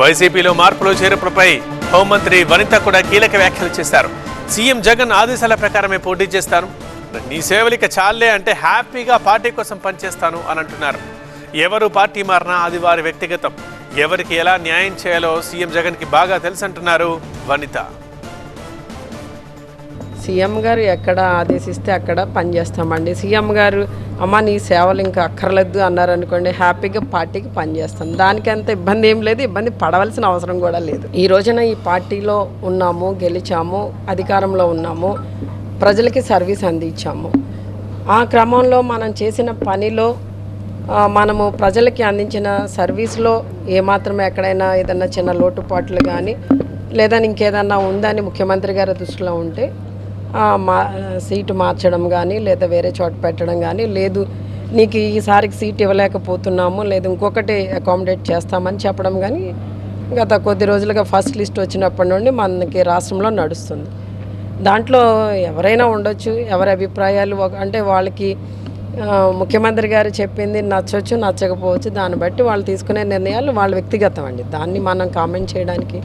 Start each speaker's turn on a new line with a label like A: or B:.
A: వైసీపీలో మార్పులు చేర్పులపై హోంమంత్రి వనిత కూడా కీలక వ్యాఖ్యలు చేశారు. సీఎం జగన్ ఆదేశాల ప్రకారమే పోటీ చేస్తాను నీ సేవలిక చాలే అంటే హ్యాపీగా పార్టీ కోసం పనిచేస్తాను అని అంటున్నారు. ఎవరు పార్టీ మారినా అది వారి వ్యక్తిగతం. ఎవరికి ఎలా న్యాయం చేయాలో సీఎం జగన్కి బాగా తెలుసంటున్నారు వనిత.
B: సీఎం గారు ఎక్కడ ఆదేశిస్తే అక్కడ పనిచేస్తామండి. సీఎం గారు అమ్మ నీ సేవలు ఇంకా అక్కర్లేదు అన్నారు అనుకోండి హ్యాపీగా పార్టీకి పనిచేస్తాం. దానికి అంత ఇబ్బంది ఏం లేదు ఇబ్బంది పడవలసిన అవసరం కూడా లేదు. ఈ రోజున ఈ పార్టీలో ఉన్నాము గెలిచాము అధికారంలో ఉన్నాము ప్రజలకి సర్వీస్ అందించాము. ఆ క్రమంలో మనం చేసిన పనిలో మనము ప్రజలకి అందించిన సర్వీస్లో ఏమాత్రం ఎక్కడైనా ఏదైనా చిన్న లోటుపాట్లు కానీ లేదా ఇంకేదన్నా ఉందని ముఖ్యమంత్రి గారి దృష్టిలో ఉంటే మా సీటు మార్చడం కానీ లేదా వేరే చోట పెట్టడం కానీ లేదు నీకు ఈసారికి సీట్ ఇవ్వలేకపోతున్నాము లేదు ఇంకొకటి అకామిడేట్ చేస్తామని చెప్పడం కానీ గత కొద్ది రోజులుగా ఫస్ట్ లిస్ట్ వచ్చినప్పటి నుండి మనకి రాష్ట్రంలో నడుస్తుంది. దాంట్లో ఎవరైనా ఉండొచ్చు ఎవరి అభిప్రాయాలు అంటే వాళ్ళకి ముఖ్యమంత్రి గారు చెప్పింది నచ్చవచ్చు నచ్చకపోవచ్చు దాన్ని బట్టి వాళ్ళు తీసుకునే నిర్ణయాలు వాళ్ళ వ్యక్తిగతం అండి. దాన్ని మనం కామెంట్ చేయడానికి